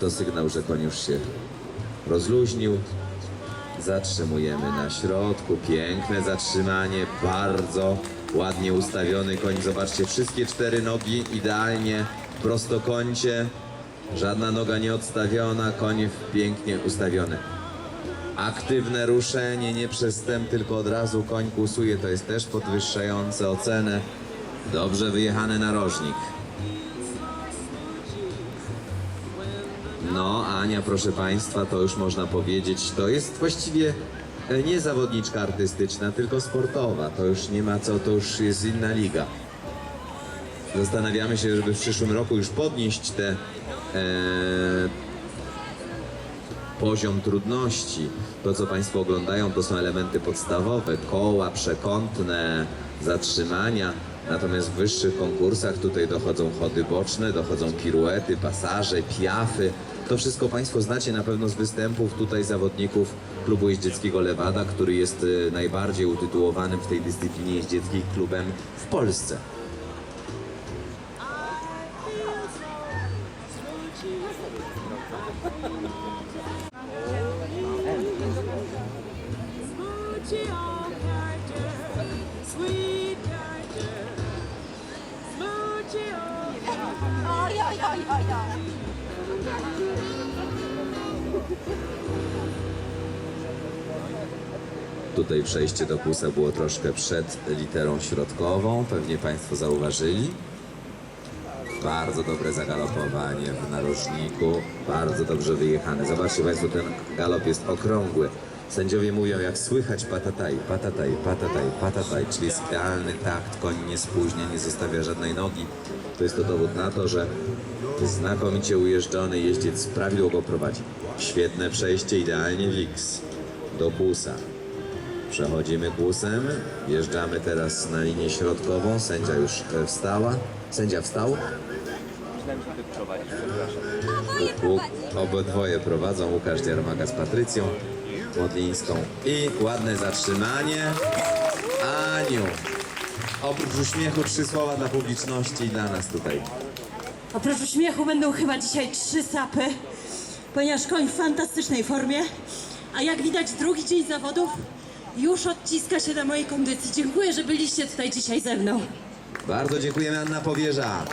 to sygnał, że koń już się rozluźnił. Zatrzymujemy na środku, piękne zatrzymanie, bardzo ładnie ustawiony koń. Zobaczcie, wszystkie cztery nogi idealnie w prostokącie, żadna noga nie odstawiona, koń pięknie ustawiony. Aktywne ruszenie, nie przestęp, tylko od razu koń kłusuje, to jest też podwyższające ocenę. Dobrze wyjechany narożnik. No, Ania, proszę Państwa, to już można powiedzieć, to jest właściwie e, nie zawodniczka artystyczna, tylko sportowa. To już nie ma co, to już jest inna liga. Zastanawiamy się, żeby w przyszłym roku już podnieść te e, poziom trudności. To, co Państwo oglądają, to są elementy podstawowe, koła przekątne, zatrzymania. Natomiast w wyższych konkursach tutaj dochodzą chody boczne, dochodzą piruety, pasaże, piafy. To wszystko Państwo znacie na pewno z występów tutaj zawodników klubu jeździeckiego Lewada, który jest e, najbardziej utytułowanym w tej dyscyplinie jeździeckiej klubem w Polsce. Tutaj przejście do kłusa było troszkę przed literą środkową, pewnie Państwo zauważyli. Bardzo dobre zagalopowanie w narożniku, bardzo dobrze wyjechane. Zobaczcie Państwo, ten galop jest okrągły. Sędziowie mówią, jak słychać patataj, patataj, patataj, patataj, czyli jest idealny takt, koń nie spóźnia, nie zostawia żadnej nogi. To jest to dowód na to, że znakomicie ujeżdżony jeździec prawidłowo prowadzi. Świetne przejście, idealnie Wix do kłusa. Przechodzimy kłusem, wjeżdżamy teraz na linię środkową, sędzia już e, wstała. Sędzia wstał, obydwoje prowadzą, Łukasz Dziarmaga z Patrycją Modlińską. I ładne zatrzymanie. Aniu, oprócz uśmiechu trzy słowa dla publiczności i dla nas tutaj. Oprócz uśmiechu będą chyba dzisiaj trzy sapy, ponieważ koń w fantastycznej formie, a jak widać drugi dzień zawodów już odciska się na mojej kondycji. Dziękuję, że byliście tutaj dzisiaj ze mną. Bardzo dziękujemy Anna Powierza.